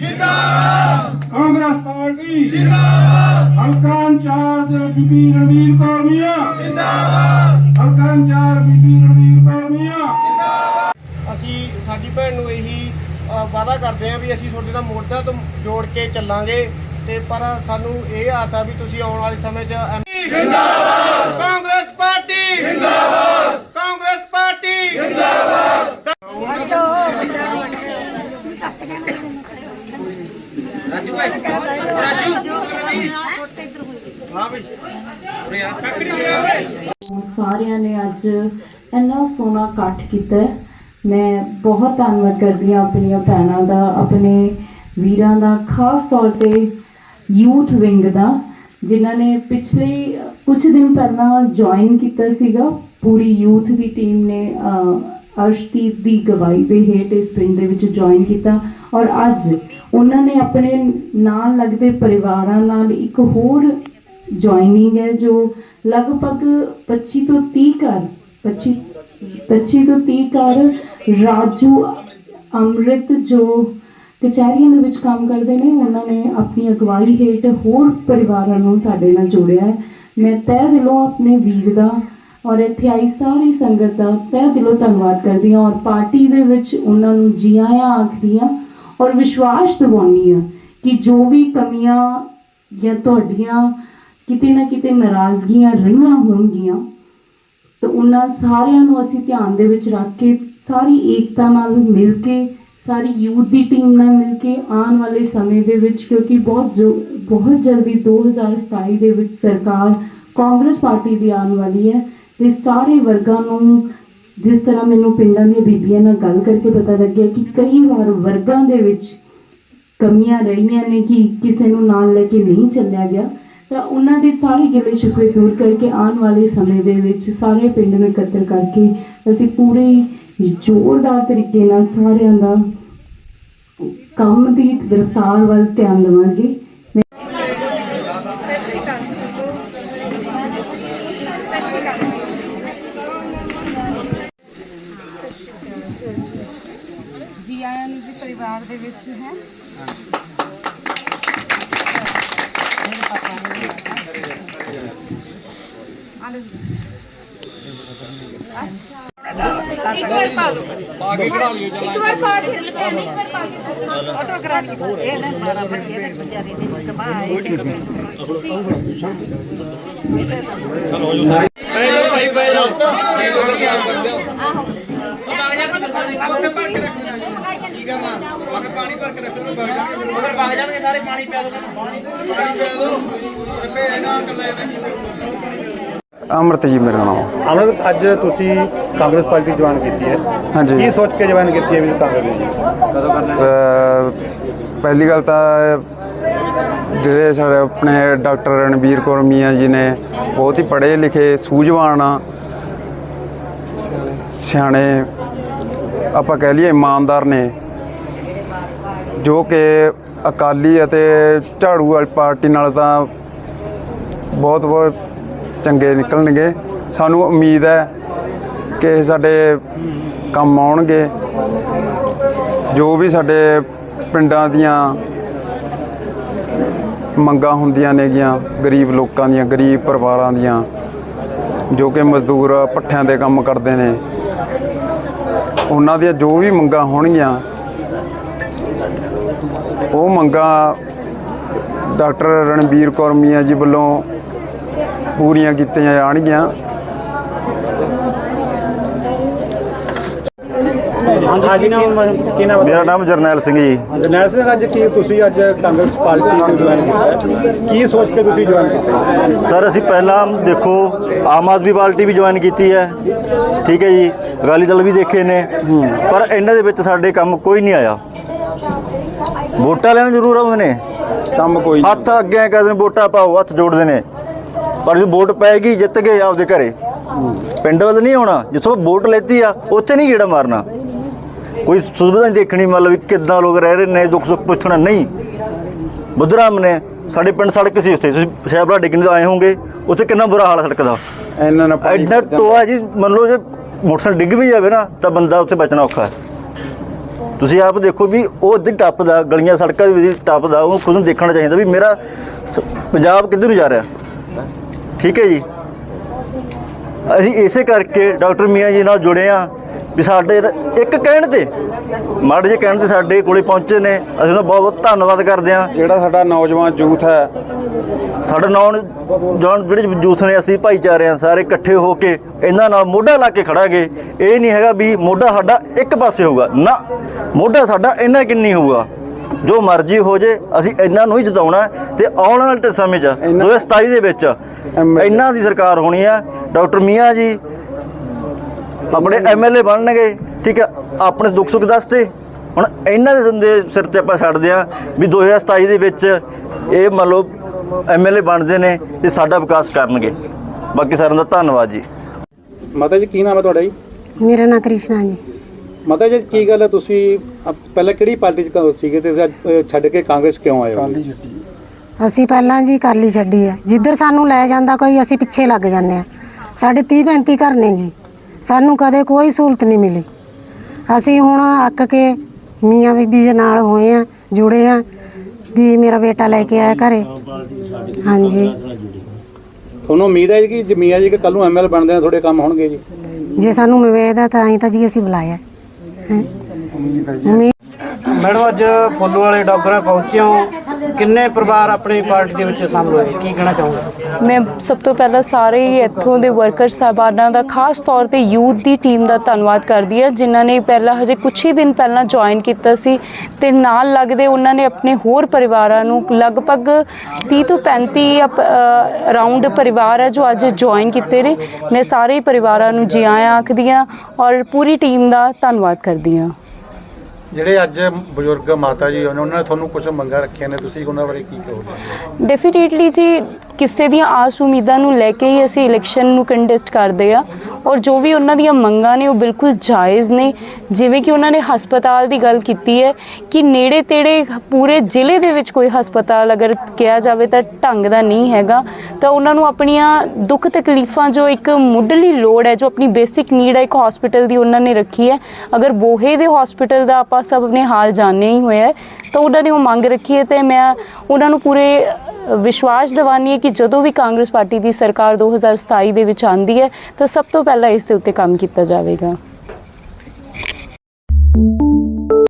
ਜਿੰਦਾਬਾਦ! ਕਾਂਗਰਸ ਪਾਰਟੀ ਜਿੰਦਾਬਾਦ! ਹਲਕਾ ਇੰਚਾਰਜ ਬੀਬੀ ਰਣਵੀਰ ਕੌਰ ਮੀਆਂ। ਜਿੰਦਾਬਾਦ! ਹਲਕਾ ਇੰਚਾਰਜ ਬੀਬੀ ਰਣਵੀਰ ਕੌਰ ਮੀਆਂ। ਅਸੀਂ ਸਾਡੀ ਭੈਣ ਨੂੰ ਇਹੀ ਵਾਅਦਾ ਕਰਦੇ ਹਾਂ ਵੀ ਅਸੀਂ ਤੁਹਾਡੇ ਨਾਲ ਮੋਢਿਆਂ ਤੋਂ ਜੋੜ ਕੇ ਚੱਲਾਂਗੇ। ਤੇ ਪਰ ਸਾਨੂੰ ਇਹ ਆਸ ਆ ਵੀ ਤੁਸੀਂ ਆਉਣ ਵਾਲੇ ਸਮੇਂ 'ਚ ਜਿੰਦਾਬਾਦ! ਕਾਂਗਰਸ ਪਾਰਟੀ ਜਿੰਦਾਬਾਦ ਕਾਂਗਰਸ ਪਾਰਟੀ ਸਾਰਿਆਂ ਨੇ ਅੱਜ ਇੰਨਾ ਸੋਹਣਾ ਇਕੱਠ ਕੀਤਾ ਮੈਂ ਬਹੁਤ ਧੰਨਵਾਦ ਕਰਦੀ ਹਾਂ ਆਪਣੀਆਂ ਭੈਣਾਂ ਦਾ, ਆਪਣੇ ਵੀਰਾਂ ਦਾ, ਖਾਸ ਤੌਰ ਤੇ ਯੂਥ ਵਿੰਗ ਦਾ, ਜਿਨ੍ਹਾਂ ਨੇ ਪਿਛਲੇ ਕੁਝ ਦਿਨ ਪਹਿਲਾਂ ਜੁਆਇਨ ਕੀਤਾ ਸੀਗਾ। ਪੂਰੀ ਯੂਥ ਦੀ ਟੀਮ ਨੇ ਅਰਸ਼ਦੀਪ ਦੀ ਗਵਾਹੀ ਦੇ ਹੇਠ ਇਸ ਪਿੰਡ ਦੇ ਵਿੱਚ ਜੁਆਇਨ ਕੀਤਾ ਔਰ ਅੱਜ ਉਹਨਾਂ ਨੇ ਆਪਣੇ ਨਾਲ ਲੱਗਦੇ ਪਰਿਵਾਰਾਂ ਨਾਲ ਇੱਕ ਹੋਰ ਜੁਆਇਨਿੰਗ ਹੈ ਜੋ ਲਗਭਗ 25 ਤੋਂ 30 ਘਰ 25 25 ਤੋਂ 30 ਘਰ ਰਾਜੂ ਅੰਮ੍ਰਿਤ ਜੋ ਕਚਹਿਰੀਆਂ ਦੇ ਵਿੱਚ ਕੰਮ ਕਰਦੇ ਨੇ, ਉਹਨਾਂ ਨੇ ਆਪਣੀ ਅਗਵਾਈ ਹੇਠ ਹੋਰ ਪਰਿਵਾਰਾਂ ਨੂੰ ਸਾਡੇ ਨਾਲ ਜੋੜਿਆ ਹੈ। ਮੈਂ ਤਹਿ ਦਿਲੋਂ ਆਪਣੇ ਵੀਰ ਦਾ ਔਰ ਇੱਥੇ ਆਈ ਸਾਰੀ ਸੰਗਤ ਦਾ ਤਹਿ ਦਿਲੋਂ ਧੰਨਵਾਦ ਕਰਦੀ ਹਾਂ ਔਰ ਪਾਰਟੀ ਦੇ ਵਿੱਚ ਉਹਨਾਂ ਨੂੰ ਜੀ ਆਇਆਂ ਆਖਦੀ ਹਾਂ ਔਰ ਵਿਸ਼ਵਾਸ ਦਿਵਾਉਂਦੀ ਹਾਂ ਕਿ ਜੋ ਵੀ ਕਮੀਆਂ ਜਾਂ ਤੁਹਾਡੀਆਂ ਕਿਤੇ ਨਾ ਕਿਤੇ ਨਾਰਾਜ਼ਗੀਆਂ ਰਹੀਆਂ ਹੋਣਗੀਆਂ, ਤਾਂ ਉਹਨਾਂ ਸਾਰਿਆਂ ਨੂੰ ਅਸੀਂ ਧਿਆਨ ਦੇ ਵਿੱਚ ਰੱਖ ਕੇ ਸਾਰੀ ਏਕਤਾ ਨਾਲ ਮਿਲ ਕੇ, ਸਾਰੀ ਯੂਥ ਦੀ ਟੀਮ ਨਾਲ ਮਿਲ ਕੇ ਆਉਣ ਵਾਲੇ ਸਮੇਂ ਦੇ ਵਿੱਚ, ਕਿਉਂਕਿ ਬਹੁਤ ਜੋ, ਬਹੁਤ ਜਲਦੀ 2027 ਦੇ ਵਿੱਚ ਸਰਕਾਰ ਕਾਂਗਰਸ ਪਾਰਟੀ ਦੀ ਆਉਣ ਵਾਲੀ ਹੈ ਤੇ ਸਾਰੇ ਵਰਗਾਂ ਨੂੰ ਜਿਸ ਤਰ੍ਹਾਂ ਮੈਨੂੰ ਪਿੰਡਾਂ ਦੀਆਂ ਬੀਬੀਆਂ ਨਾਲ ਗੱਲ ਕਰਕੇ ਪਤਾ ਲੱਗਿਆ ਕਿ ਕਈ ਵਾਰ ਵਰਗਾਂ ਦੇ ਵਿੱਚ ਕਮੀਆਂ ਰਹੀਆਂ ਨੇ ਕਿ ਕਿਸੇ ਨੂੰ ਨਾਲ ਲੈ ਕੇ ਨਹੀਂ ਚੱਲਿਆ ਗਿਆ, ਤਾਂ ਉਹਨਾਂ ਦੇ ਸਾਰੇ ਗਿਲੇ ਸ਼ਿਕਵੇ ਦੂਰ ਕਰਕੇ ਆਉਣ ਵਾਲੇ ਸਮੇਂ ਦੇ ਵਿੱਚ ਸਾਰੇ ਪਿੰਡ ਨੂੰ ਇਕੱਤਰ ਕਰਕੇ ਅਸੀਂ ਪੂਰੇ ਜ਼ੋਰਦਾਰ ਤਰੀਕੇ ਨਾਲ ਸਾਰਿਆਂ ਦਾ ਕੰਮ ਦੀ ਰਫ਼ਤਾਰ ਵੱਲ ਧਿਆਨ ਦੇਵਾਂਗੇ। ਜੀ ਆਇਆਂ ਨੂੰ ਜੀ ਪਰਿਵਾਰ ਦੇ ਵਿੱਚ ਹੈ। ਇੱਕ ਵਾਰ ਪਾ ਦੋ ਪਾ ਕੇ ਚੜਾ ਲਿਓ ਇੱਕ ਵਾਰ ਪਾ ਕੇ ਇੱਕ ਵਾਰ ਪਾ ਕੇ ਆਟੋਗ੍ਰਾਫ ਇਹ ਨਾ ਮਾਰਾ ਬੰਦੇ ਦੇ ਵਿਚਾਰੇ ਦੇ ਕਮਾਏ ਅਮਰਤ ਜੀ ਮੇਰਾ ਨਾਮ। ਅਮਰਤ ਅੱਜ ਤੁਸੀਂ ਕਾਂਗਰਸ ਪਾਰਟੀ ਜੁਆਇਨ ਕੀਤੀ ਹੈ। ਹਾਂਜੀ। ਕੀ ਸੋਚ ਕੇ ਜੁਆਇਨ ਕੀਤੀ ਹੈ ਵੀ ਕਾਂਗਰਸ ਦੀ? ਅਹ ਪਹਿਲੀ ਗੱਲ ਤਾਂ ਜਿਹੜੇ ਸਾਡੇ ਆਪਣੇ ਡਾਕਟਰ ਰਣਬੀਰ ਕੌਰ ਮੀਆਂ ਜੀ ਨੇ ਬਹੁਤ ਹੀ ਪੜ੍ਹੇ ਲਿਖੇ ਸੂਝਵਾਨ ਸਿਆਣੇ ਆਪਾਂ ਕਹਿ ਲਈਏ ਇਮਾਨਦਾਰ ਨੇ। ਜੋ ਕਿ ਅਕਾਲੀ ਅਤੇ ਝਾੜੂ ਵਾਲੀ ਪਾਰਟੀ ਨਾਲ ਤਾਂ ਬਹੁਤ ਬਹੁਤ ਚੰਗੇ ਨਿਕਲਣਗੇ। ਸਾਨੂੰ ਉਮੀਦ ਹੈ ਕਿ ਇਹ ਸਾਡੇ ਕੰਮ ਆਉਣਗੇ। ਜੋ ਵੀ ਸਾਡੇ ਪਿੰਡਾਂ ਦੀਆਂ ਮੰਗਾਂ ਹੁੰਦੀਆਂ ਨੇਗੀਆਂ, ਗਰੀਬ ਲੋਕਾਂ ਦੀਆਂ, ਗਰੀਬ ਪਰਿਵਾਰਾਂ ਦੀਆਂ, ਜੋ ਕਿ ਮਜ਼ਦੂਰ ਪੱਠਿਆਂ ਦੇ ਕੰਮ ਕਰਦੇ ਨੇ, ਉਹਨਾਂ ਦੀਆਂ ਜੋ ਵੀ ਮੰਗਾਂ ਹੋਣਗੀਆਂ ਉਹ ਮੰਗਾਂ ਡਾਕਟਰ ਰਣਬੀਰ ਕੌਰ ਮੀਆਂ ਜੀ ਵੱਲੋਂ ਪੂਰੀਆਂ ਕੀਤੀਆਂ ਜਾਣਗੀਆਂ। ਹਾਂਜੀ ਕੀ ਨਾਮ ਮੇਰਾ ਨਾਮ ਜਰਨੈਲ ਸਿੰਘ ਜੀ। ਜਰਨੈਲ ਸਿੰਘ ਅੱਜ ਕੀ ਤੁਸੀਂ ਅੱਜ ਕਾਂਗਰਸ ਪਾਰਟੀ ਨੂੰ ਜੁਆਇਨ ਕੀਤਾ ਹੈ? ਕੀ ਸੋਚ ਕੇ ਤੁਸੀਂ ਜੁਆਇਨ ਕੀਤਾ ਸਰ ਅਸੀਂ ਪਹਿਲਾਂ ਦੇਖੋ ਆਮ ਆਦਮੀ ਪਾਰਟੀ ਵੀ ਜੁਆਇਨ ਕੀਤੀ ਹੈ। ਠੀਕ ਹੈ ਜੀ ਅਕਾਲੀ ਦਲ ਵੀ ਦੇਖੇ ਨੇ। ਪਰ ਇਹਨਾਂ ਦੇ ਵਿੱਚ ਸਾਡੇ ਕੰਮ ਕੋਈ ਨਹੀਂ ਆਇਆ। ਵੋਟਾਂ ਲੈਣ ਜ਼ਰੂਰ ਆਉਂਦੇ ਨੇ। ਕੰਮ ਕੋਈ ਨਹੀਂ। ਹੱਥ ਅੱਗੇ ਕਰਦੇ ਨੇ ਵੋਟਾਂ ਪਾਓ ਹੱਥ ਜੋੜਦੇ ਨੇ। ਪਰ ਜੇ ਵੋਟ ਪੈਗੀ ਜਿੱਤ ਗਏ ਆਪਦੇ ਘਰੇ। ਪਿੰਡ ਵੱਲ ਨਹੀਂ ਆਉਣਾ ਜਿੱਥੋਂ ਵੋਟ ਲੈਤੀ ਆ ਉੱਥੇ ਨਹੀਂ ਗੇੜਾ ਮਾਰਨਾ। ਕੋਈ ਸੁਵਿਧਾ ਨਹੀਂ ਦੇਖਣੀ ਮਤਲਬ ਕਿੱਦਾਂ ਲੋਕ ਰਹਿ ਰਹੇ ਨੇ ਦੁੱਖ ਸੁੱਖ ਪੁੱਛਣਾ ਨਹੀਂ। ਬੁੱਧਰਾਮ ਨੇ ਸਾਡੇ ਪਿੰਡ ਸੜਕ ਸੀ ਉੱਥੇ। ਤੁਸੀਂ ਸ਼ਹਿਬਰਾ ਡਿੱਗਣ ਆਏ ਹੋਵੋਗੇ ਉੱਥੇ ਕਿੰਨਾ ਬੁਰਾ ਹਾਲ ਸੜਕ ਦਾ। ਇਹਨਾਂ ਨੇ ਟੋਆ ਜੀ ਮੰਨ ਲਓ ਜੇ ਮੋਟਰਸਾਈਕਲ ਡਿੱਗ ਵੀ ਜਾਵੇ ਨਾ ਤਾਂ ਬੰਦਾ ਉੱਥੇ ਬਚਣਾ ਔਖਾ ਹੈ। ਤੁਸੀਂ ਆਪ ਦੇਖੋ ਵੀ ਉਹ ਇੱਧਰ ਟੱਪਦਾ ਗਲੀਆਂ ਸੜਕਾਂ ਦੇ ਵਿੱਚ ਟੱਪਦਾ ਉਹਨੂੰ ਖੁਦ ਨੂੰ ਦੇਖਣਾ ਚਾਹੀਦਾ ਵੀ ਮੇਰਾ ਸ- ਪੰਜਾਬ ਕਿੱਧਰ ਨੂੰ ਜਾ ਰਿਹਾ। ਠੀਕ ਹੈ ਜੀ। ਅਸੀਂ ਇਸੇ ਕਰਕੇ ਡਾਕਟਰ ਮੀਆਂ ਜੀ ਨਾਲ ਜੁੜੇ ਆ ਵੀ ਸਾਡੇ ਇੱਕ ਕਹਿਣ ਤੇ ਮਾੜੇ ਜਿਹੇ ਕਹਿਣ ਤੇ ਸਾਡੇ ਕੋਲੇ ਪਹੁੰਚੇ ਨੇ। ਅਸੀਂ ਉਹਨਾਂ ਦਾ ਬਹੁਤ ਬਹੁਤ ਧੰਨਵਾਦ ਕਰਦੇ ਆ ਜਿਹੜਾ ਸਾਡਾ ਨੌਜਵਾਨ ਯੂਥ ਹੈ। ਸਾਡੇ ਨੌਨ ਜਵਾਨ ਜਿਹੜੇ ਯੂਥ ਨੇ ਅਸੀਂ ਭਾਈਚਾਰੇ ਆ ਸਾਰੇ ਇਕੱਠੇ ਹੋ ਕੇ ਇਹਨਾਂ ਨਾਲ ਮੋਢਾ ਲਾ ਕੇ ਖੜਾਂਗੇ। ਇਹ ਨਹੀਂ ਹੈਗਾ ਵੀ ਮੋਢਾ ਸਾਡਾ ਇੱਕ ਪਾਸੇ ਹੋਊਗਾ। ਨਾ ਮੋਢਾ ਸਾਡਾ ਇੰਨਾ ਕਿੰਨੀ ਹੋਊਗਾ। ਜੋ ਮਰਜ਼ੀ ਹੋ ਜੇ ਅਸੀਂ ਇਹਨਾਂ ਨੂੰ ਹੀ ਜਿਤਾਉਣਾ ਹੈ ਤੇ ਆਉਣ ਵਾਲੇ ਸਮੇਂ 'ਚ 2027 ਦੇ ਵਿੱਚ ਇਹਨਾਂ ਦੀ ਸਰਕਾਰ ਹੋਣੀ ਆ। ਡਾਕਟਰ ਮੀਆਂ ਜੀ ਆਪਣੇ ਐਮਐਲਏ ਬਣਨਗੇ ਠੀਕ ਹੈ ਆਪਣੇ ਦੁੱਖ ਸੁੱਖ ਦੱਸਦੇ। ਹੁਣ ਇਹਨਾਂ ਦੇ ਸੰਦੇ ਸਿਰ ਤੇ ਆਪਾਂ ਛੱਡਦੇ ਆ ਵੀ 2027 ਦੇ ਵਿੱਚ ਇਹ ਮੰਨ ਲਓ ਐਮਐਲਏ ਬਣਦੇ ਨੇ ਤੇ ਸਾਡਾ ਵਿਕਾਸ ਕਰਨਗੇ। ਬਾਕੀ ਸਾਰਿਆਂ ਦਾ ਧੰਨਵਾਦ ਜੀ। ਮਾਤਾ ਜੀ ਕੀ ਨਾਮ ਹੈ ਤੁਹਾਡਾ ਜੀ? ਮੇਰਾ ਨਾਂ ਕ੍ਰਿਸ਼ਨਾ ਜੀ। ਮਾਤਾ ਜੀ ਕੀ ਗੱਲ ਹੈ? ਤੁਸੀਂ ਅਪ- ਪਹਿਲਾਂ ਕਿਹੜੀ ਪਾਰਟੀ 'ਚ ਕ- ਸੀਗੇ ਤੇ ਅੱਜ, ਅ, ਛੱਡ ਕੇ ਕਾਂਗਰਸ ਕਿਉਂ ਆਏ ਹੋ? ਅਸੀਂ ਪਹਿਲਾਂ ਜੀ ਕਾਲੀ ਛੱਡੀ ਆ ਜਿੱਧਰ ਸਾਨੂੰ ਲੈ ਜਾਂਦਾ ਕੋਈ ਅਸੀਂ ਪਿੱਛੇ ਲੱਗ ਜਾਂਦੇ ਆ ਸਾਡੇ 30 35 ਘਰ ਨੇ ਜੀ। ਸਾਨੂੰ ਕਦੇ ਕੋਈ ਸਹੂਲਤ ਨਹੀਂ ਮਿਲੀ। ਅਸੀਂ ਹੁਣ ਅੱਕ ਕੇ ਮੀਆਂ ਬੀਬੀ ਦੇ ਨਾਲ ਹੋਏ ਆ ਜੁੜੇ ਆ ਵੀ ਮੇਰਾ ਬੇਟਾ ਲੈ ਕੇ ਆਇਆ ਘਰੇ। ਹਾਂਜੀ। ਤੁਹਾਨੂੰ ਉਮੀਦ ਹੈ ਕਿ ਜੇ ਮੀਆਂ ਜੀ ਕਿ ਕੱਲ ਨੂੰ ਐਮਐਲ ਬਣਦੇ ਆ ਤੁਹਾਡੇ ਕੰਮ ਹੋਣਗੇ ਜੀ? ਜੇ ਸਾਨੂੰ ਮਿਵੇਦ ਆ ਤਾਂ ਅਸੀਂ ਤਾਂ ਜੀ ਅਸੀਂ ਬੁਲਾਇਆ। ਹੈਂ। ਉਮੀਦ ਮੈਡਮ ਅੱਜ ਫੁੱਲੂ ਵਾਲੇ ਡਾਕਟਰਾਂ ਪਹੁੰਚੇ ਹੋ। ਕਿੰਨੇ ਪਰਿਵਾਰ ਆਪਣੀ ਪਾਰਟੀ ਦੇ ਵਿੱਚ ਸ਼ਾਮਲ ਹੋਏ? ਕੀ ਕਹਿਣਾ ਚਾਹੋਗੇ? ਮੈਂ ਸਭ ਤੋਂ ਪਹਿਲਾਂ ਸਾਰੇ ਹੀ ਇੱਥੋਂ ਦੇ ਵਰਕਰ ਸਾਹਿਬਾਨਾਂ ਦਾ ਖਾਸ ਤੌਰ ਤੇ ਯੂਥ ਦੀ ਟੀਮ ਦਾ ਧੰਨਵਾਦ ਕਰਦੀ ਹਾਂ ਜਿਨ੍ਹਾਂ ਨੇ ਪਹਿਲਾਂ ਹਜੇ ਕੁਝ ਹੀ ਦਿਨ ਪਹਿਲਾਂ ਜੁਆਇਨ ਕੀਤਾ ਸੀ ਤੇ ਨਾਲ ਲੱਗਦੇ ਉਹਨਾਂ ਨੇ ਆਪਣੇ ਹੋਰ ਪਰਿਵਾਰਾਂ ਨੂੰ ਲਗਭਗ 30 ਤੋਂ 35 ਅਰਾਊਂਡ ਪਰਿਵਾਰ ਹੈ ਜੋ ਅੱਜ ਜੁਆਇਨ ਕੀਤੇ ਨੇ। ਮੈਂ ਸਾਰੇ ਪਰਿਵਾਰਾਂ ਨੂੰ ਜੀ ਆਇਆਂ ਆਖਦੀ ਹਾਂ ਔਰ ਪੂਰੀ ਟੀਮ ਦਾ ਧੰਨਵਾਦ ਕਰਦੀ ਹਾਂ। ਜਿਹੜੇ ਅੱਜ ਬਜ਼ੁਰਗ ਮਾਤਾ ਜੀ ਉਹਨਾਂ ਨੇ ਤੁਹਾਨੂੰ ਕੁਝ ਮੰਗਾਂ ਰੱਖੀਆਂ ਨੇ? ਤੁਸੀਂ ਉਹਨਾਂ ਬਾਰੇ ਕੀ ਕਹੋਗੇ? ਡੈਫੀਨੇਟਲੀ ਜੀ ਕਿਸੇ ਦੀਆਂ ਆਸ ਉਮੀਦਾਂ ਨੂੰ ਲੈ ਕੇ ਹੀ ਅਸੀਂ ਇਲੈਕਸ਼ਨ ਨੂੰ ਕੰਟੈਸਟ ਕਰਦੇ ਆ ਔਰ ਜੋ ਵੀ ਉਹਨਾਂ ਦੀਆਂ ਮੰਗਾਂ ਨੇ ਉਹ ਬਿਲਕੁਲ ਜਾਇਜ਼ ਨੇ। ਜਿਵੇਂ ਕਿ ਉਹਨਾਂ ਨੇ ਹਸਪਤਾਲ ਦੀ ਗੱਲ ਕੀਤੀ ਹੈ ਕਿ ਨੇੜੇ ਤੇੜੇ ਪੂਰੇ ਜ਼ਿਲ੍ਹੇ ਦੇ ਵਿੱਚ ਕੋਈ ਹਸਪਤਾਲ ਅਗਰ ਕਿਹਾ ਜਾਵੇ ਤਾਂ ਢੰਗ ਦਾ ਨਹੀਂ ਹੈਗਾ, ਤਾਂ ਉਹਨਾਂ ਨੂੰ ਆਪਣੀਆਂ ਦੁੱਖ ਤਕਲੀਫਾਂ ਜੋ ਇੱਕ ਮੁੱਢਲੀ ਲੋੜ ਹੈ, ਜੋ ਆਪਣੀ ਬੇਸਿਕ ਨੀਡ ਹੈ, ਇੱਕ ਹਸਪੀਟਲ ਦੀ ਉਹਨਾਂ ਨੇ ਰੱਖੀ ਹੈ। ਅਗਰ ਬੋਹੇ ਦੇ ਹਸਪੀਟਲ ਦਾ ਆਪਾਂ ਸਭ ਨੇ ਹਾਲ ਜਾਣਿਆ ਹੀ ਹੋਇਆ ਹੈ, ਤਾਂ ਉਹਨਾਂ ਨੇ ਉਹ ਮੰਗ ਰੱਖੀ ਹੈ ਤੇ ਮੈਂ ਉਹਨਾਂ ਨੂੰ ਪੂਰੇ ਵਿਸ਼ਵਾਸ ਦਿਵਾਨੀ ਹੈ ਕਿ ਜਦੋਂ ਵੀ ਕਾਂਗਰਸ ਪਾਰਟੀ ਦੀ ਸਰਕਾਰ 2027 ਦੇ ਵਿੱਚ ਆਂਦੀ ਹੈ ਤਾਂ ਸਭ ਤੋਂ ਪਹਿਲਾਂ ਇਸ ਦੇ ਉੱਤੇ ਕੰਮ ਕੀਤਾ ਜਾਵੇਗਾ।